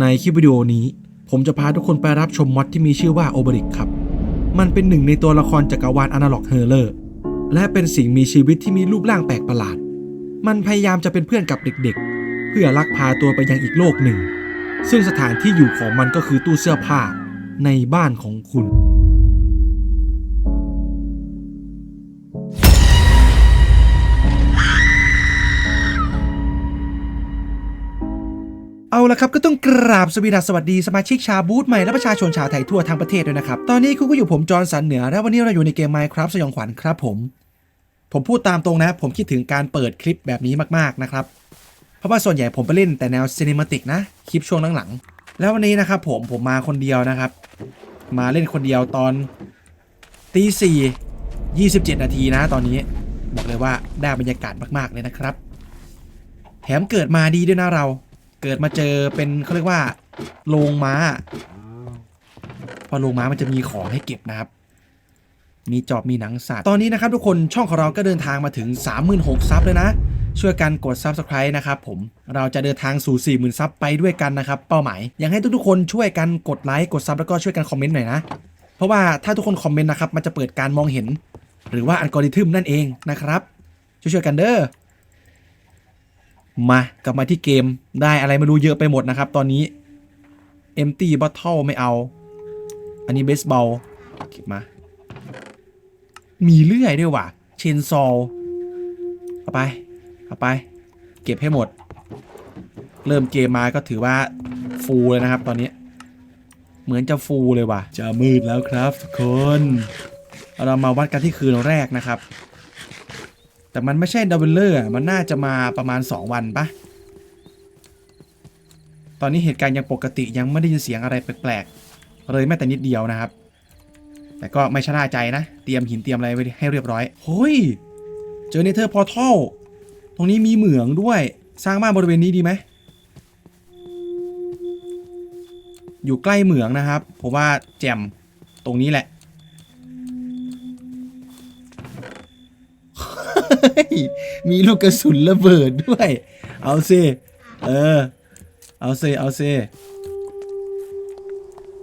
ในคลิปวิดีโอนี้ ผมจะพาทุกคนไปรับชมมอดที่มีชื่อว่าโอเบริกครับ มันเป็นหนึ่งในตัวละครจักรวาลอนาล็อกเฮอร์เลอร์และเป็นสิ่งมีชีวิตที่มีรูปร่างแปลกประหลาด มันพยายามจะเป็นเพื่อนกับเด็กๆ เพื่อลักพาตัวไปยังอีกโลกหนึ่ง ซึ่งสถานที่อยู่ของมันก็คือตู้เสื้อผ้าในบ้านของคุณ เอาละครับก็ต้องกราบสวีดัสสวัสดีสมาชิกชาบูธใหม่และประชาชนชาวไทยทั่วทั้งประเทศด้วยนะครับ ตอนนี้คุณก็อยู่ผมจอห์นสันเหนือ และวันนี้เราอยู่ในเกม Minecraft สยองขวัญครับผม ผมพูดตามตรงนะ ผมคิดถึงการเปิดคลิปแบบนี้มากๆนะครับ เพราะว่าส่วนใหญ่ผมไปเล่นแต่แนวซีนิมาติกนะ คลิปช่วงหลังๆ แล้ววันนี้นะครับผมผมมาคนเดียวนะครับ มาเล่นคนเดียวตอนตีสี่ยี่สิบเจ็ดนาทีนะ ตอนนี้บอกเลยว่าได้บรรยากาศมากๆเลยนะครับ แถมเกิดมาดีด้วยนะเรา เกิดมาเจอเป็นเขาเรียกว่าโรงม้า พอโรงม้ามันจะมีของให้เก็บนะครับ มีจอบมีหนังสัตว์ตอนนี้นะครับทุกคนช่องของเราก็เดินทางมาถึง 36,000ซับเลยนะ ช่วยกันกด Subscribe นะครับผมเราจะเดินทางสู่ 40,000ซับไปด้วยกันนะครับ เป้าหมายอยากให้ทุกๆคนช่วยกันกดไลค์กดซับแล้วก็ช่วยกันคอมเมนต์หน่อยนะเพราะว่าถ้าทุกคนคอมเมนต์นะครับมันจะเปิดการมองเห็น หรือว่าอัลกอริทึมนั่นเองนะครับช่วยๆกันเด้อ มากลับมาที่เกมได้อะไรไม่รู้เยอะไปหมดนะครับ ตอนนี้ empty bottle ไม่เอา อันนี้ baseball เก็บมา มีเลื่อยด้วยว่ะ เชนซอลเอาไป เอาไป เก็บให้หมด เริ่มเกมมาก็ถือว่า ฟูลเลยนะครับตอนนี้ เหมือนจะฟูลเลยว่ะ จะมืดแล้วครับทุกคน เรามาวัดกันที่คืนแรกนะครับ แต่มันไม่ใช่ดับเบิลเลอร์มันน่าจะมาประมาณ 2 วันปะตอนนี้เหตุการณ์ยังปกติยังไม่ได้ยินเสียงอะไรแปลกๆเลยแม้แต่นิดเดียวนะครับ แต่ก็ไม่ชะล่าใจนะ เตรียมหินเตรียมอะไรไว้ให้เรียบร้อยเฮ้ยเจอเนเธอร์พอร์ทัลตรงนี้มีเหมืองด้วยสร้างบ้านบริเวณนี้ดีไหมอยู่ใกล้เหมืองนะครับ ผมว่าแจ่มตรงนี้แหละ มีลูกกระสุนระเบิดด้วย เอาซิเออ เอาซิเอาซิ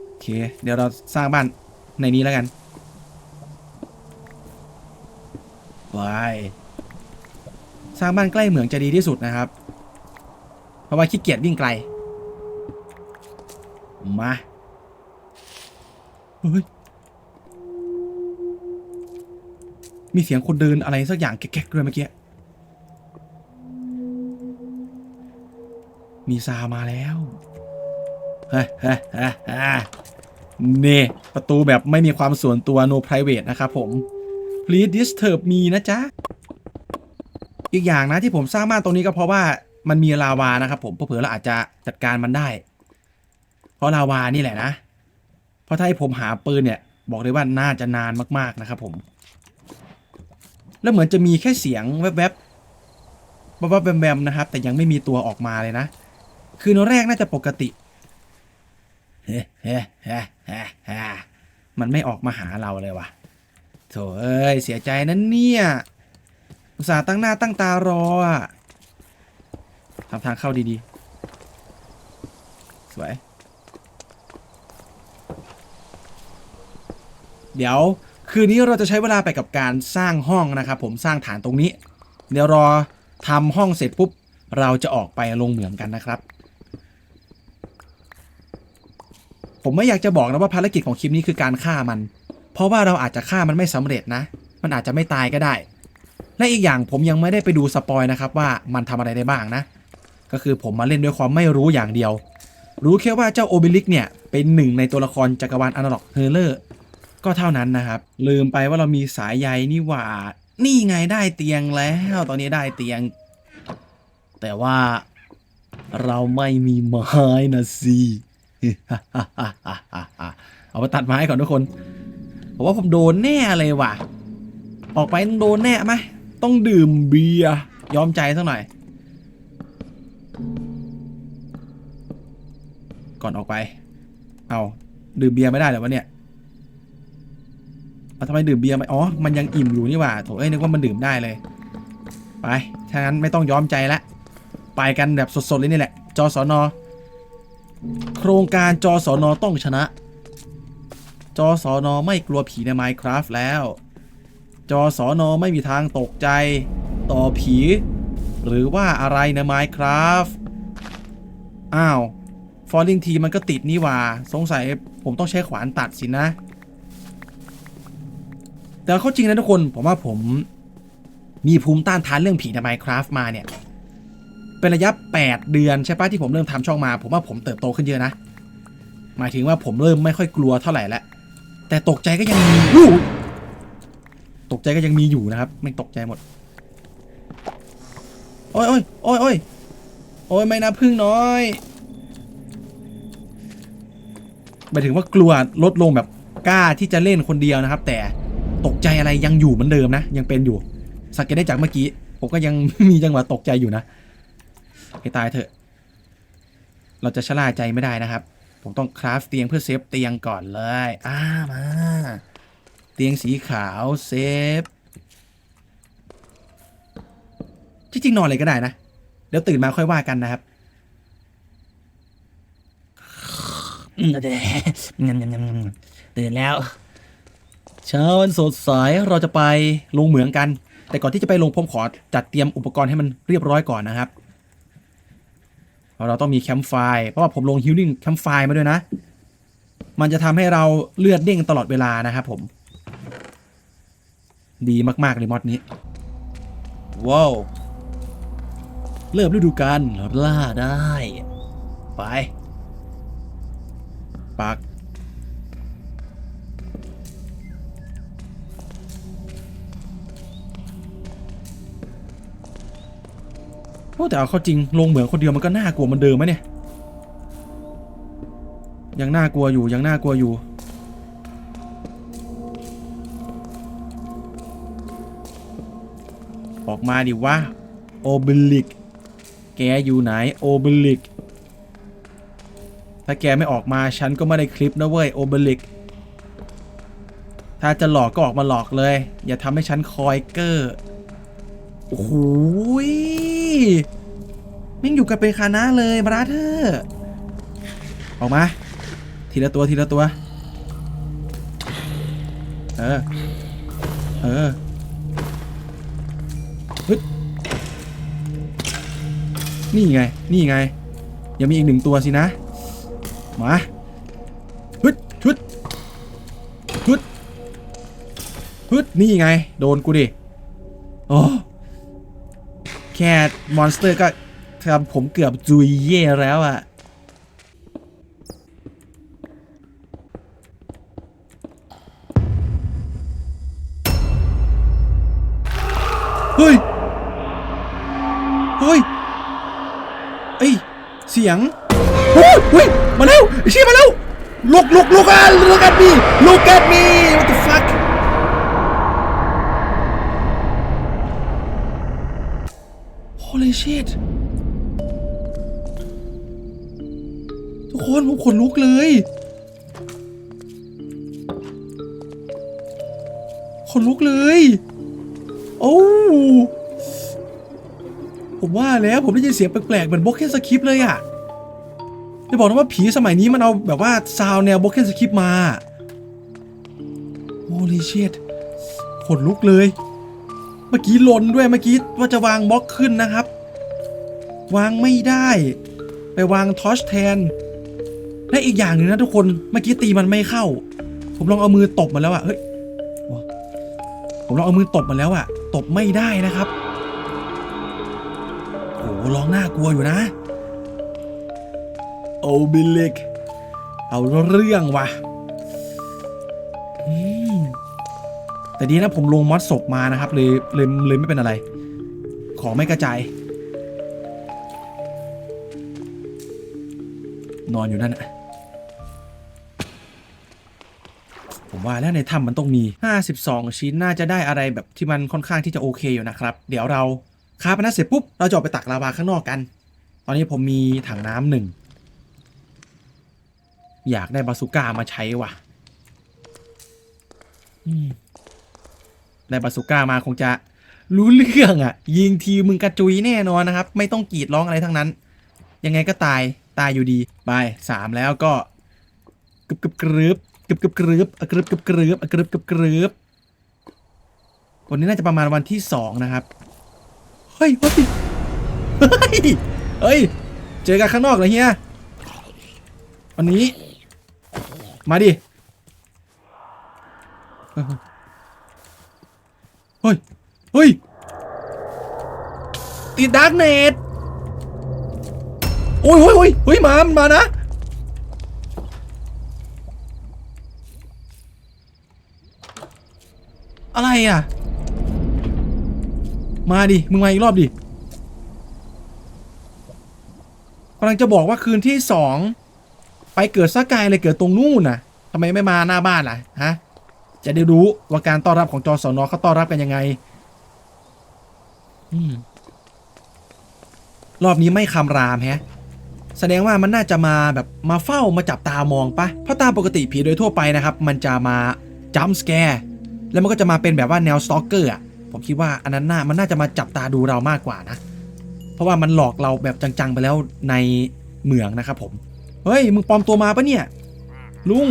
โอเค เดี๋ยวเราสร้างบ้านในนี้แล้วกันวายสร้างบ้านใกล้เหมืองจะดีที่สุดนะครับ เพราะว่าขี้เกียจวิ่งไกล มาเฮ้ย มีเสียงคนเดินอะไรสักอย่างแก๊กๆด้วยเมื่อกี้ มีซามาแล้วเฮ้ยเฮ้ยเฮ้ยเฮ้ยนี่ ประตูแบบไม่มีความส่วนตัว no private นะครับผม please disturb me นะจ๊ะ อีกอย่างนะที่ผมสร้างบ้านตรงนี้ก็เพราะว่ามันมีลาวานะครับผมเผื่อเราอาจจะจัดการมันได้ เพราะลาวานี่แหละนะ เพราะถ้าให้ผมหาปืนเนี่ย บอกเลยว่าน่าจะนานมากๆนะครับผม แล้วเหมือนจะมีแค่เสียงแวบๆวับๆแวมๆนะครับ แต่ยังไม่มีตัวออกมาเลยนะ คืนแรกน่าจะปกติเฮ้เฮ้เฮ้เฮ้มันไม่ออกมาหาเราเลยว่ะโถเอ้ยเสียใจนั้นเนี่ยอุตส่าห์ตั้งหน้าตั้งตารออะทำทางเข้าดีๆ สวย เดี๋ยว คืนนี้เราจะใช้เวลาไปกับการสร้างห้องนะครับผมสร้างฐานตรงนี้ เดี๋ยวรอทำห้องเสร็จปุ๊บ เราจะออกไปลงเหมืองกันนะครับ ผมไม่อยากจะบอกนะว่าภารกิจของคลิปนี้คือการฆ่ามัน เพราะว่าเราอาจจะฆ่ามันไม่สำเร็จนะ มันอาจจะไม่ตายก็ได้ และอีกอย่างผมยังไม่ได้ไปดูสปอยนะครับว่ามันทำอะไรได้บ้างนะ ก็คือผมมาเล่นด้วยความไม่รู้อย่างเดียว รู้แค่ว่าเจ้าโอเบลิกเนี่ยเป็นหนึ่งในตัวละครจักรวาลอนาล็อกเฮเลอร์ ก็เท่านั้นนะครับ ลืมไปว่าเรามีสายใยนี่หว่า นี่ไงได้เตียงแล้ว ตอนนี้ได้เตียง แต่ว่าเราไม่มีไม้นะสิเอามาตัดไม้ก่อนทุกคนผมว่าผมโดนแน่เลยว่ะ ออกไปต้องโดนแน่ไหมต้องดื่มเบียร์ยอมใจสักหน่อย ก่อนออกไป เอาดื่มเบียร์ไม่ได้หรอวะเนี่ย ทำไมดื่มเบียร์ไม่อ๋อ มันยังอิ่มอยู่นี่หว่าโถเอ้ยนึกว่ามันดื่มได้เลย ไป ถ้างั้นไม่ต้องย้อมใจละ ไปกันแบบสดๆเลยนี่แหละจอสอนอโครงการจอสอนอต้องชนะจอสอนอไม่กลัวผีใน Minecraft แล้วจอสอนอไม่มีทางตกใจ ต่อผี หรือว่าอะไรใน Minecraft อ้าว Falling T มันก็ติดนี่หว่า สงสัยผมต้องใช้ขวานตัดสินะ แต่เข้าจริงนะทุกคนผมว่าผมมีภูมิต้านทานเรื่องผีใน Minecraft มาเนี่ย เป็นระยะ 8 เดือนใช่ปะที่ผมเริ่มทำช่องมา ผมว่าผมเติบโตขึ้นเยอะนะ หมายถึงว่าผมเริ่มไม่ค่อยกลัวเท่าไหร่แล้วแต่ตกใจก็ยังมีอยู่ตกใจก็ยังมีอยู่นะครับไม่ตกใจหมดโอ้ยโอ้ยโอ้ยโอ้ยโอ้ยไม่นะพึ่งน้อยหมายถึงว่ากลัวลดลงแบบกล้าที่จะเล่นคนเดียวนะครับ แต่ ตกใจอะไรยังอยู่เหมือนเดิมนะ ยังเป็นอยู่ สังเกตได้จากเมื่อกี้ ผมก็ยังมีจังหวะตกใจอยู่นะให้ตายเถอะ เราจะชะล่าใจไม่ได้นะครับ ผมต้องคราฟเตียงเพื่อเซฟเตียงก่อนเลยอ้ามา เตียงสีขาวเซฟที่จริงนอนเลยก็ได้นะ เดี๋ยวตื่นมาค่อยว่ากันนะครับอืมเดี๋ยวตื่นแล้ว เช้าวันสดใสเราจะไปลงเหมืองกัน แต่ก่อนที่จะไปลงผมขอจัดเตรียมอุปกรณ์ให้มันเรียบร้อยก่อนนะครับ เราต้องมีแคมป์ไฟเพราะว่าผมลงฮิลลิ่งแคมป์ไฟมาด้วยนะ มันจะทำให้เราเลือดเด้งตลอดเวลานะครับผม ดีมากๆเลยมอดนี้ว้าวเริ่มฤดูกาลล่าได้ ไป ปัก แต่เอาเข้าจริงลงเหมืองคนเดียวมันก็น่ากลัวมันเดิมไหมเนี่ย ยังน่ากลัวอยู่ยังน่ากลัวอยู่ ออกมาดิวะโอเบลิก แกอยู่ไหนโอเบลิก ถ้าแกไม่ออกมาฉันก็ไม่ได้คลิปนะเว้ยโอเบลิก ถ้าจะหลอกก็ออกมาหลอกเลย อย่าทำให้ฉันคอยเกอร์โอ้โหย มิ่งอยู่กับเป็นคณะเลยบราเธอร์ออกมา ทีละตัวทีละตัว เออ เออฮึดนี่ไง นี่ไง ยังมีอีกหนึ่งตัวสินะ มาฮึดฮึดฮึดฮึดนี่ไง โดนกูดิ โอ้ แค่มอนสเตอร์ก็ทำผมเกือบจุยเย่แล้วอะเฮ้ย เฮ้ยเอ้ย เสียงเฮ้ยเฮ้ยมาแล้วไอ้ชี่มาแล้วลุกลุกลุกอะ look at me look at me what the fuck Holy shit ทุกคนผมขนลุกเลยขนลุกเลย โอ้ผมว่าแล้วผมได้ยินเสียงแปลกๆเหมือนบล็อกเคนสคริปเลยอะจะบอกนะว่าผีสมัยนี้มันเอาแบบว่าซาวแนวบล็อกเคนสคริปมา Holy shit ขนลุกเลย มื่อกี้ลนด้วยเมื่อกี้ว่าจะวางบล็อกขึ้นนะครับ วางไม่ได้ ไปวางทอชแทน และอีกอย่างหนึ่งนะทุกคนเมื่อกี้ตีมันไม่เข้า ผมลองเอามือตบมาแล้วอะเฮ้ยผมลองเอามือตบมาแล้วอะตบไม่ได้นะครับโอ้ลองน่ากลัวอยู่นะโอบิลิกเอาเรื่องว่ะ แต่ดีนะผมลงมอดศพมานะครับเลยเลยเลยไม่เป็นอะไร ของไม่กระจาย นอนอยู่นั่นน่ะผมว่าแล้วในถ้ำมันต้องมี 52 ชิ้นน่าจะได้อะไรแบบที่มันค่อนข้างที่จะโอเคอยู่นะครับ เดี๋ยวเราคาบนะเสร็จปุ๊บ เราจะออกไปตักลาวาข้างนอกกัน ตอนนี้ผมมีถังน้ำหนึ่ง อยากได้บาสุก้ามาใช้ว่ะอืม ได้บาสุก้ามาคงจะรู้เรื่องอะ่ะ ยิงทีมึงกระจุยแน่นอนนะครับ ไม่ต้องกรีดร้องอะไรทั้งนั้น ยังไงก็ตายตายอยู่ดีไปสามแล้วก็กรึบกรึบกรึบกรึบกรึบกรึบกรึบกรึบกรึบกรึบกรึบกรึบวันนี้น่าจะประมาณวันที่สองนะครับเฮ้ยเฮ้ยเฮ้ยเฮ้ยเจอกันข้างนอกเลยเฮียวันนี้มาดิ เฮ้ย เฮ้ย ติดดาร์กเนตโอ้ยโอ้ยโอ้ยเฮ้ยมา มันมานะ อะไรอะ มาดิ มึงมาอีกรอบดิกำลังจะบอกว่าคืนที่สอง ไปเกิดสักไกลเลยเกิดตรงนู่นน่ะทำไมไม่มาหน้าบ้านล่ะ ฮะ จะได้รู้ว่าการต้อนรับของจอสอนอเขาต้อนรับกันยังไงอืมรอบนี้ไม่คำรามแฮะ แสดงว่ามันน่าจะมาแบบมาเฝ้ามาจับตามองปะเพราะตามปกติผีโดยทั่วไปนะครับ มันจะมาจัมส์แกร์แล้วมันก็จะมาเป็นแบบว่าแนวสตอกเกอร์อะผมคิดว่าอันนั้นน่ามันน่าจะมาจับตาดูเรามากกว่านะ เพราะว่ามันหลอกเราแบบจังๆไปแล้วในเหมืองนะครับผม เฮ้ย มึงปลอมตัวมาปะเนี่ย ลุง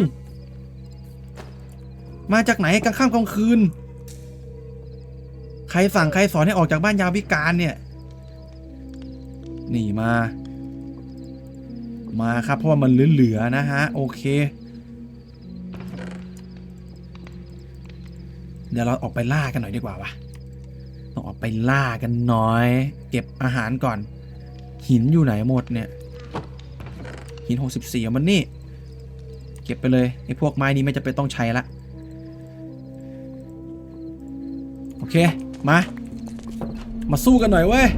มาจากไหนกลางค่ำกลางคืน ใครสั่งใครสอนให้ออกจากบ้านยามวิการเนี่ย นี่มา มาครับเพราะว่ามันเหลือๆนะฮะ โอเค เดี๋ยวเราออกไปล่ากันหน่อยดีกว่าวะต้องออกไปล่ากันหน่อย เก็บอาหารก่อน หินอยู่ไหนหมดเนี่ย หิน 64เอามันนี่ เก็บไปเลยไอ้พวกไม้นี้ไม่จะเป็นต้องใช้ละ เค มา มาสู้กันหน่อยเว้ย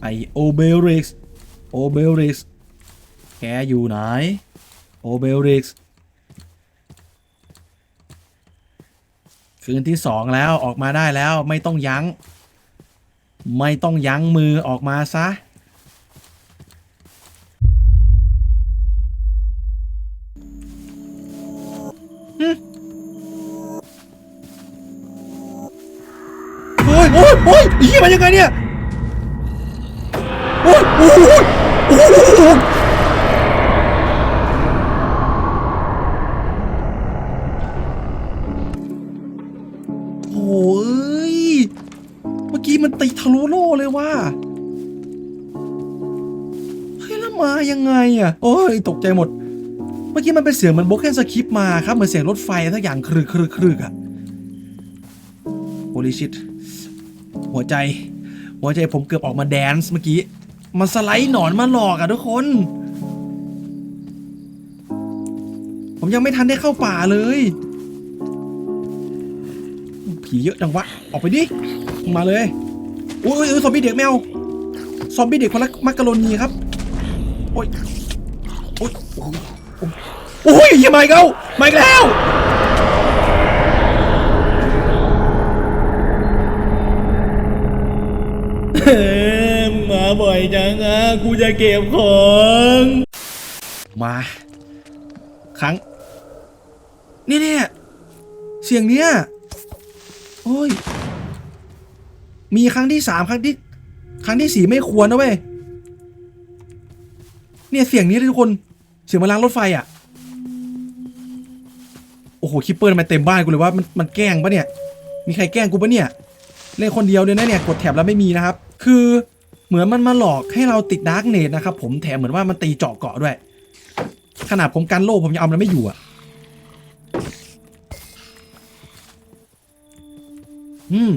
ไอโอเบริกส์โอเบริกส์แกอยู่ไหน โอเบริกส์คืนที่สองแล้วออกมาได้แล้วไม่ต้องยัง้ง ไม่ต้องยั้งมือออกมาซะ มันยังไงเนี่ยโอ้ยโอ้ยโอ้ยโอ้ยเมื่อกี้มันตีทะลุโล่เลยว่าเฮ้ยแล้วมายังไงอะโอ้ยตกใจหมด เมื่อกี้มันเป็นเสียงเหมือนโบกแคนสคริปมาครับเหมือนเสียงรถไฟสักอย่างครึกครึกครึกอะโอลิชิต หัวใจ หัวใจผมเกือบออกมาแดนซ์เมื่อกี้ มันสไลด์หนอนมาหลอกอะทุกคน ผมยังไม่ทันได้เข้าป่าเลย ผีเยอะจังวะ ออกไปดิ มาเลยอุ้ยซอมบี้เด็กแมว ซอมบี้เด็กคนละมักกะโรนีครับ โอ้ย โอ้ย โอ้ยยเหี้ยมาอีกแล้วมาอีกแล้ว มึงมาบ่อยจังอะกูจะเก็บของ มา ครั้ง นี่เนี่ยเสียงเนี้ย โอ้ย มีครั้งที่สามครั้งที่ ครั้งที่สี่ไม่ควรนะเว้ย เนี่ยเสียงนี้ทุกคน เสียงมาล้างรถไฟอะ โอ้โหคิปเปอร์ทำไมเต็มบ้านกูเลยว่ามันมันแกล้งปะเนี่ย มีใครแกล้งกูปะเนี่ยเล่นคนเดียวเลยนะเนี่ย กดแถบแล้วไม่มีนะครับ คือเหมือนมันมาหลอกให้เราติดดาร์กเนตนะครับผมแถมเหมือนว่ามันตีเจาะเกาะด้วย ขนาดผมกันโล่ผมยังเอามันไม่อยู่อะ อืม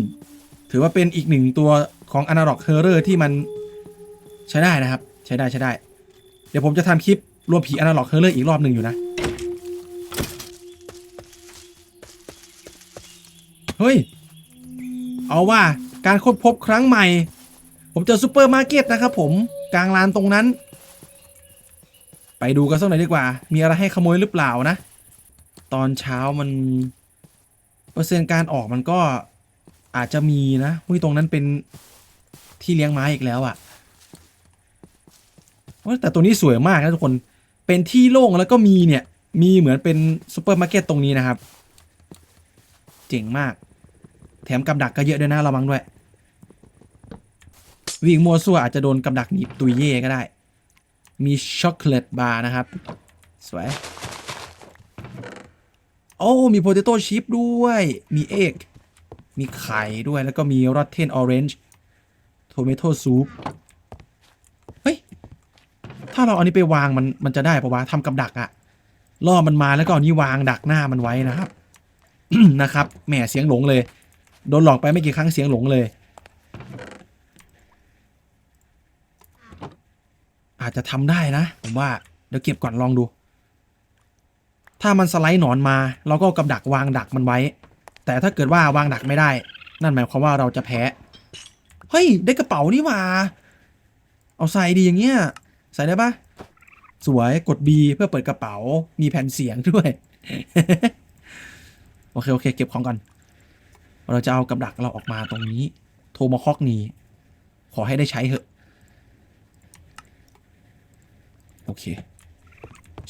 ถือว่าเป็นอีกหนึ่งตัวของ Analog Horror ที่มันใช้ได้นะครับ ใช้ได้ใช้ได้ เดี๋ยวผมจะทำคลิปรวมผี Analog Horror อีกรอบหนึ่งอยู่นะ เฮ้ย เอาว่าการค้นพบครั้งใหม่ ผมเจอซูเปอร์มาร์เก็ตนะครับผมกลางลานตรงนั้น ไปดูกันสักหน่อยดีกว่า มีอะไรให้ขโมยหรือเปล่านะ ตอนเช้ามัน เปอร์เซ็นต์การออกมันก็อาจจะมีนะหุ้ยตรงนั้นเป็นที่เลี้ยงม้าอีกแล้วอะ่ะแต่ตัวนี้สวยมากนะทุกคนเป็นที่โล่งแล้วก็มีเนี่ย มีเหมือนเป็นซูเปอร์มาร์เก็ตตรงนี้นะครับ เจ๋งมาก แถมกับดักก็เยอะด้วยนะระวังด้วย วิ่งมัวซั่วอาจจะโดนกับดักหนีบตุยเย่ก็ได้ มีช็อกโกแลตบาร์นะครับ สวย โอ้ มีโพเตโต้ชิพด้วย มีเอกมีไข่ด้วยแล้วก็มีร o ตเทนออเรนจ์โทเมโต้ซูปเฮ้ย ถ้าเราเอานี้ไปวางมันมันจะได้ปะวะทำกับดักอะล่อมันมาแล้วก็เอานี้วางดักหน้ามันไว้นะครับนะครับแหมเสียงหลงเลย โดนหลอกไปไม่กี่ครั้งเสียงหลงเลย อาจจะทำได้นะ ผมว่าเดี๋ยวเก็บก่อนลองดู ถ้ามันสไลด์หนอนมา เราก็กับดักวางดักมันไว้ แต่ถ้าเกิดว่าวางดักไม่ได้ นั่นหมายความว่าเราจะแพ้เฮ้ยได้กระเป๋านี่หว่า เอาใส่ดีอย่างเงี้ยใส่ได้ปะสวยกด B เพื่อเปิดกระเป๋า มีแผ่นเสียงด้วย โอเค โอเค เก็บของก่อน เราจะเอากับดักเราออกมาตรงนี้ โทมาคอกนี้ ขอให้ได้ใช้เถอะ โอเค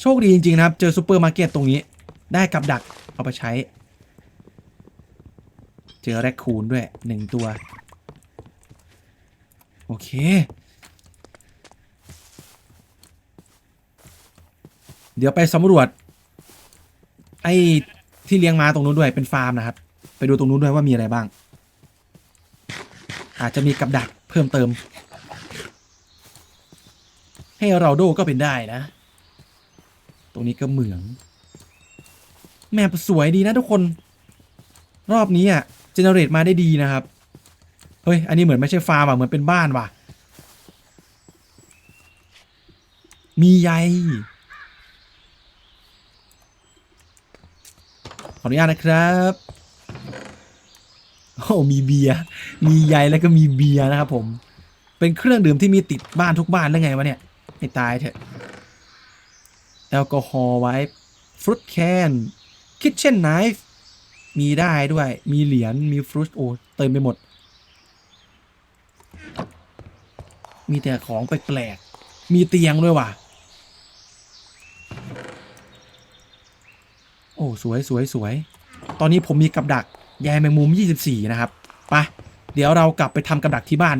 โชคดีจริง ๆ นะครับ เจอซูเปอร์มาร์เก็ตตรงนี้ ได้กับดักเอาไปใช้ เจอแรคคูนด้วยหนึ่งตัว โอเค เดี๋ยวไปสำรวจ ไอ้ ที่เลี้ยงม้าตรงนู้นด้วยเป็นฟาร์มนะครับ ไปดูตรงนู้นด้วยว่ามีอะไรบ้าง อาจจะมีกับดักเพิ่มเติม ให้เราโดก็เป็นได้นะ ตรงนี้ก็เหมือง แมปสวยดีนะทุกคน รอบนี้อะเจเนเรตมาได้ดีนะครับ เฮ้ย อันนี้เหมือนไม่ใช่ฟาร์มอะ เหมือนเป็นบ้านว่ะ มีใยขออนุญาตนะครับโอ้มีเบียร์มีใยแล้วก็มีเบียร์นะครับผม เป็นเครื่องดื่มที่มีติดบ้านทุกบ้านได้ไงวะเนี่ย ให้ตายเถอะ แอลกอฮอล์ไว้ฟรุตแคนคิทเช่นไนฟ์มีได้ด้วย มีเหรียญ มีฟรุตโอเต็มไปหมด มีแต่ของแปลกๆ มีเตียงด้วยว่ะ โอ้ สวยสวยสวย ตอนนี้ผมมีกับดักใยแมงมุม 24 นะครับ ไป เดี๋ยวเรากลับไปทำกับดักที่บ้าน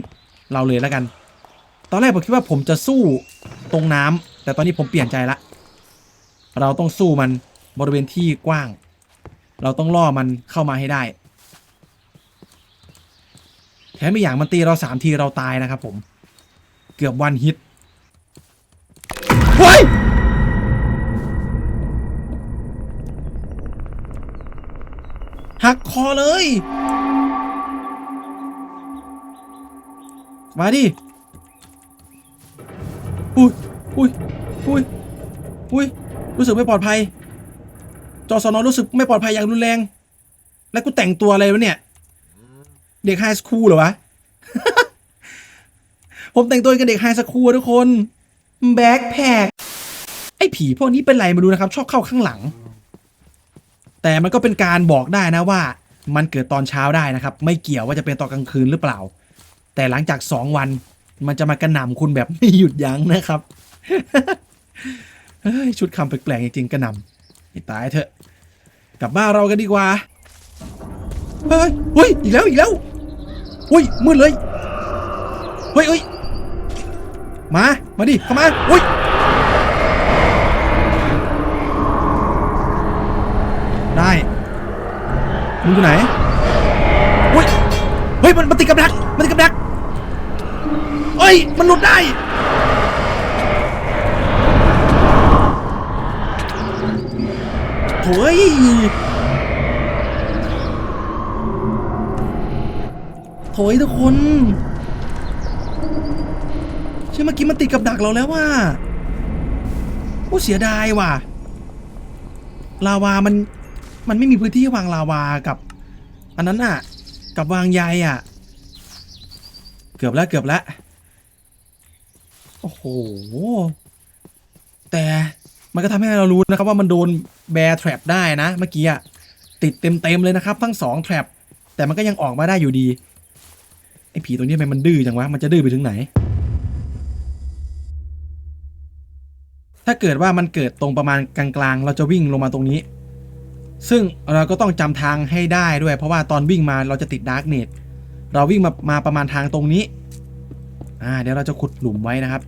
เราเลยแล้วกัน ตอนแรกผมคิดว่าผมจะสู้ตรงน้ำแต่ตอนนี้ผมเปลี่ยนใจละ เราต้องสู้มันบริเวณที่กว้าง เราต้องล่อมันเข้ามาให้ได้แถมอีกอย่างมันตีเราสามทีเราตายนะครับผม เกือบวันฮิตเฮ้ยหักคอเลย มาดิ อุ้ยอุ้ยอุ้ยอุ้ยรู้สึกไม่ปลอดภัย จอสนอรู้สึกไม่ปลอดภัยอย่างรุนแรง แล้วกูแต่งตัวอะไรวะเนี่ย เด็กไฮสคูลเหรอวะ ผมแต่งตัวเป็นเด็กไฮสคูลทุกคน แบ็คแพคไอ้ผีพวกนี้เป็นไรมาดูนะครับ ชอบเข้าข้างหลัง แต่มันก็เป็นการบอกได้นะว่า มันเกิดตอนเช้าได้นะครับ ไม่เกี่ยวว่าจะเป็นตอนกลางคืนหรือเปล่า แต่หลังจากสองวัน มันจะมากระหน่ำคุณแบบไม่หยุดยั้งนะครับชุดคำแปลกๆจริงๆกระหน่ำให้ตายเถอะ กลับบ้านเรากันดีกว่าเฮ้ยเฮ้ยอีกแล้วอีกแล้วเฮ้ยมืดเลยเฮ้ยเฮ้ยมา มาดิเข้ามาเฮ้ยได้มึงอยู่ไหนเฮ้ยเฮ้ยมันมันติดกับดักมันติดกับดัก เฮ้ย มันหลุดได้โถยโถยทุกคน ใช่เมื่อกี้มันติดกับดักเราแล้วว่าโอ้เสียดายว่ะ ลาวามัน มันไม่มีพื้นที่วางลาวากับ อันนั้นน่ะ กับวางใยอะ เกือบแล้วเกือบแล้วโอ้โห แต่มันก็ทำให้เรารู้นะครับว่ามันโดนแบร์แทรปได้นะ เมื่อกี้อะติดเต็มๆเลยนะครับ ทั้งสองแทรปแต่มันก็ยังออกมาได้อยู่ดี ไอ้ผีตัวนี้ทำไมมันดื้อจังวะ มันจะดื้อไปถึงไหน ถ้าเกิดว่ามันเกิดตรงประมาณกลางๆ เราจะวิ่งลงมาตรงนี้ ซึ่งเราก็ต้องจำทางให้ได้ด้วย เพราะว่าตอนวิ่งมาเราจะติดดาร์กเนต เราวิ่งมามาประมาณทางตรงนี้ อ่า เดี๋ยวเราจะขุดหลุมไว้นะครับ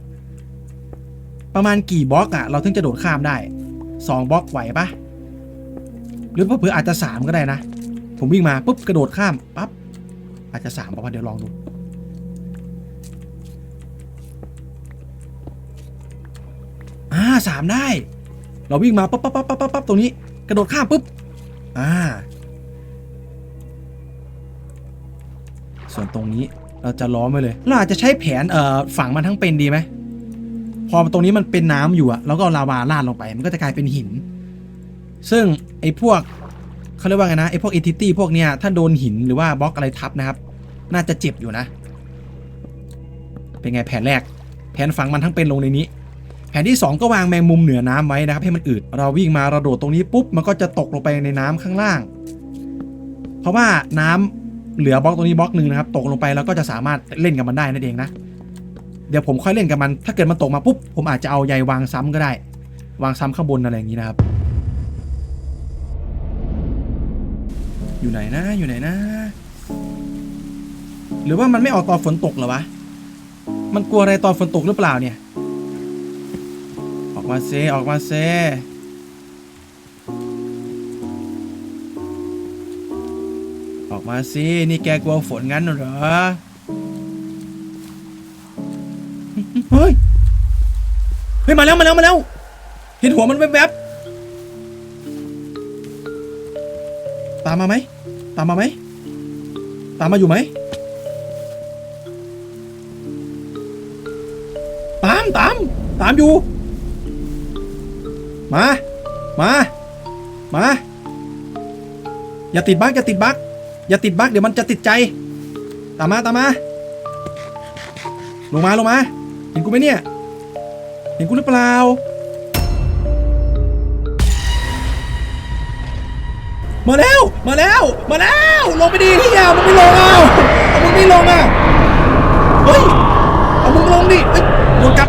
ประมาณกี่บล็อกอะเราถึงจะโดดข้ามได้สองบล็อกไหวปะหรือเผื่ออาจจะสามก็ได้นะ ผมวิ่งมาปุ๊บกระโดดข้ามปั๊บอาจจะสามป่ะวะเดี๋ยวลองดูอ่าสามได้ เราวิ่งมาปั๊บปั๊บปั๊บปั๊บปั๊บปั๊บตรงนี้ กระโดดข้ามปุ๊บอ่า ส่วนตรงนี้เราจะล้อมไว้เลย เราอาจจะใช้แผนเอ่อฝังมันทั้งเป็นดีไหม พอตรงนี้มันเป็นน้ำอยู่อะแล้วก็เอาลาวาลาดลงไป มันก็จะกลายเป็นหิน ซึ่งไอ้พวกเขาเรียกว่าไงนะไอ้พวกเอทิตี้พวกเนี้ยถ้าโดนหินหรือว่าบล็อกอะไรทับนะครับ น่าจะเจ็บอยู่นะ เป็นไงแผนแรก แผนฝังมันทั้งเป็นลงในนี้ แผนที่ 2 ก็วางแมงมุมเหนือน้ำไว้นะครับ ให้มันอืด เราวิ่งมาเราโดดตรงนี้ปุ๊บมันก็จะตกลงไปในน้ำข้างล่าง เพราะว่าน้ำ เหลือบล็อกตรงนี้บล็อกหนึ่งนะครับ ตกลงไปแล้วก็จะสามารถเล่นกับมันได้นั่นเองนะ เดี๋ยวผมค่อยเล่นกับมัน ถ้าเกิดมันตกมาปุ๊บ ผมอาจจะเอาใยวางซ้ำก็ได้ วางซ้ำข้างบนอะไรอย่างนี้นะครับ อยู่ไหนนะ อยู่ไหนนะ หรือว่ามันไม่ออกตอนฝนตกหรอวะ มันกลัวอะไรตอนฝนตกหรือเปล่าเนี่ย ออกมาเซออกมาเซ มาสิ นี่แกกลัวฝนงั้นเหรอ เฮ้ย เฮ้ย มาแล้ว มาแล้ว มาแล้ว เห็นหัวมันแวบๆตามมาไหม ตามมาไหม ตามมาอยู่ไหม ตาม ตาม ตามอยู่ มา มา มา อย่าติดบั๊กอย่าติดบั๊ก อย่าติดบั๊กเดี๋ยวมันจะติดใจ ตามมาตามมา ลงมาลงมา เห็นกูไหมเนี่ย เห็นกูหรือเปล่า มาแล้ว มาแล้ว มาแล้ว ลงไปดีที่ยาวมึงไม่ลงเอาเอามึงไม่ลงอะ เฮ้ย เอามึงลงดิเฮ้ยโดนกัด